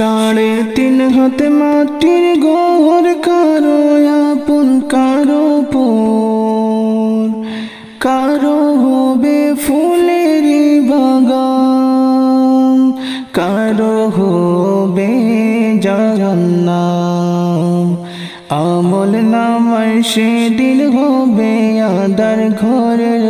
সাড়ে তিন হাতে মাটির গোর কারও আপন, কারও পোর। কারও হবে ফুলেরই বাগান, কারও হবে জাহান্নাম। আমল নামায় সেদিন হবে আদার ঘরের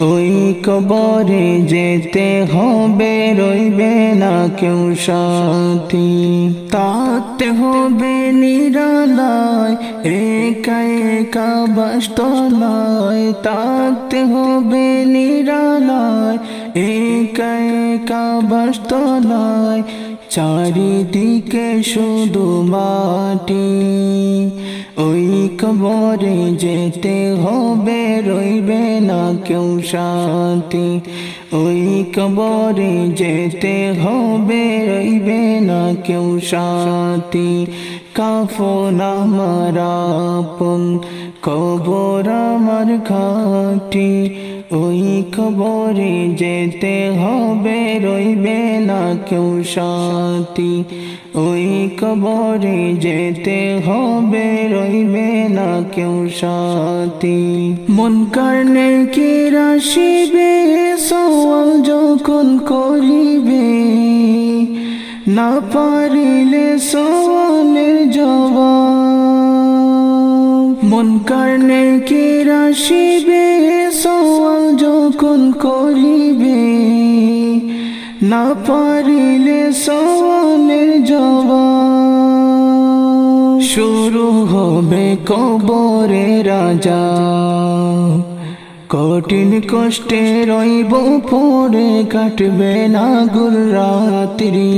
ওই কবরে যেতে হবে, রইবে না কেউ সাথী। তাতে হবে নিরালায়, একা একা বাস্তলায়। তাতে হবে নিরালায়, একা একা বাস্তলায়। চারিদিকে শুধু মাটি। ওই কবরে যেতে হবে, রইবে না কেউ শান্তি। ওই কবরে যেতে হবে, রইবে না কেউ শান্তি। কাফন আমার আপন কবর আমার ঘাটি, ওই কবরে যেতে হবে, রইবে না কেউ শান্তি ওই কবরে যেতে হবে, রইবে না কেউ শান্তি মন কারণে কি রাশিবে, সওয়াল যখন করিবে? না পারিলে সওয়ালের জবাব মন কারণে কি রাশিবে সওয়াল যখন করিবে, না পারিলে সওয়ালের জবাব শুরু হবে কবরে রাজা। কঠিন কষ্টে রইব, পরে কাটবে না গুল রাত্রি।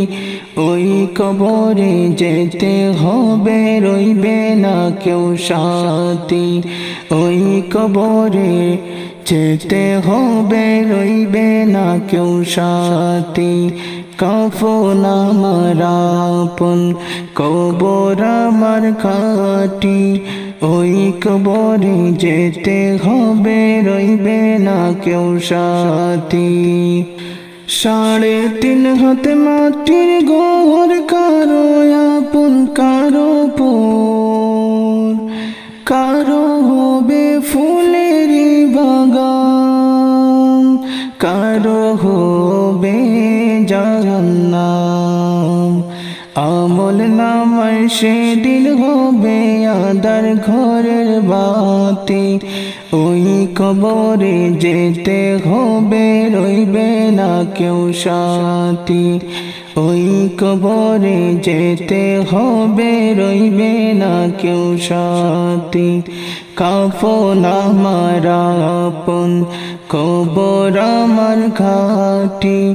কবরে যেতে হবে, রইবে না কেউ সাথী। ওই কবরে যেতে হবে, রইবে না কেউ সাথী। কাফন আমার আপন, কবর আমার খাটি। ওই কবরে যেতে হবে, রইবে না কেউ সাথী। সাড়ে তিন হাতে মাটির গোর কারও আপন, কারও পোর। কারও হবে ফুলের বাগান, কারও হবে জাহান্নাম আমল নামায় সেদিন হবে আদার ঘরের বাতি। ওই কবরে যেতে হবে রইবে না কেউ সাথী। ওই কবরে যেতে হবে রইবে না কেউ সাথী। কাফন আমার আপন, কবর আমার ঘাটি।